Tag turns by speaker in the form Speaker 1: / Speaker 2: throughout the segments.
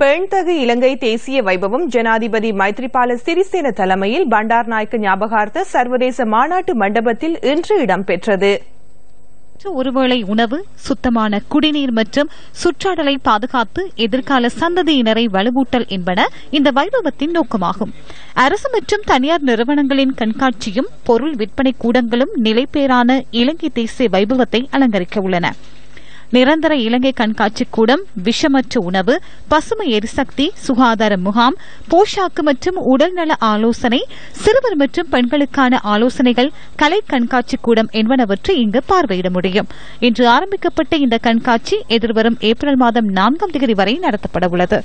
Speaker 1: பெண்தகு இலங்கை தேசிய வைபவம் ஜனாதிபதி மைத்ரிபால சிறிசேன தலைமையில் பண்டார் நாயக்க ஞாபகார்த்த சர்வதேச மாநாட்டு மண்டபத்தில் இன்று இடம்பெற்றது.
Speaker 2: ஒருவேளை உணவு சுத்தமான குடிநீர் மற்றும் சுற்றாடலை பாதுகாத்து எதிர்கால சந்ததியினரை வலுவூட்டல் என்பன இந்த வைபவத்தின் நோக்கமாகும். அரசு மற்றும் தனியார் நிறுவனங்களின் கண்காட்சியும் பொருள் விற்பனை கூடங்களும் நிலைப்பேறான இலங்கை தேசிய வைபவத்தை அலங்கரிக்க உள்ளன. நிரந்தர இலங்கை கண்காட்சி கூடம் விஷமற்ற உணவு பசுமை எரிசக்தி சுகாதார முகாம் போஷாக்கு மற்றும் உடல்நல ஆலோசனை சிறுவர் மற்றும் பெண்களுக்கான ஆலோசனைகள் கலை கண்காட்சி கூடம் என்பனவற்றை இங்கு பார்வையிட முடியும். இன்று ஆரம்பிக்கப்பட்ட இந்த கண்காட்சி எதிர்வரும் ஏப்ரல் மாதம் நான்காம் தேதி வரை நடத்தப்பட உள்ளது.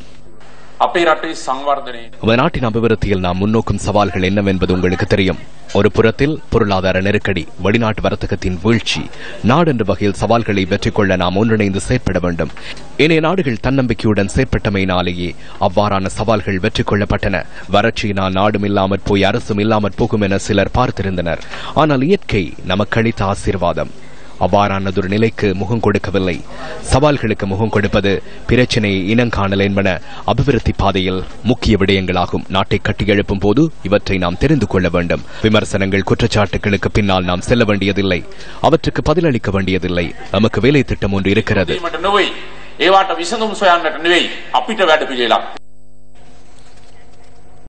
Speaker 3: நாட்டின் அபிவிருத்தியில் நாம் முன்னோக்கும் சவால்கள் என்னவென்பது உங்களுக்கு தெரியும். ஒரு புறத்தில் பொருளாதார நெருக்கடி வெளிநாட்டு வர்த்தகத்தின் வீழ்ச்சி நாடென்ற வகையில் சவால்களை வெற்றி கொள்ள நாம் ஒன்றிணைந்து செயற்பட வேண்டும். இணைய நாடுகள் தன்னம்பிக்கையுடன் செயற்பட்டமையினாலேயே அவ்வாறான சவால்கள் வெற்றி கொள்ளப்பட்டன வறட்சியினால் நாடும் இல்லாமற் போய் அரசும் இல்லாமற் போகும் என சிலர் பார்த்திருந்தனர். ஆனால் இயற்கை நமக்களித்த ஆசீர்வாதம். அவ்வாறானதொரு நிலைக்கு முகம் கொடுக்கவில்லை சவால்களுக்கு முகம் கொடுப்பது பிரச்சினையை இனங்காணல் என்பன அபிவிருத்தி பாதையில் முக்கிய விடயங்களாகும் நாட்டை கட்டியெழுப்பும் போது இவற்றை நாம் தெரிந்து கொள்ள வேண்டும் விமர்சனங்கள் குற்றச்சாட்டுகளுக்கு பின்னால் நாம் செல்ல வேண்டியதில்லை அவற்றுக்கு பதிலளிக்க வேண்டியதில்லை நமக்கு வேலை திட்டம் ஒன்று இருக்கிறது
Speaker 4: වීමට නොවෙයි ඒවාට විසඳුම් සොයන්නට නෙවෙයි අපිට වැඩ පිළිවෙලක්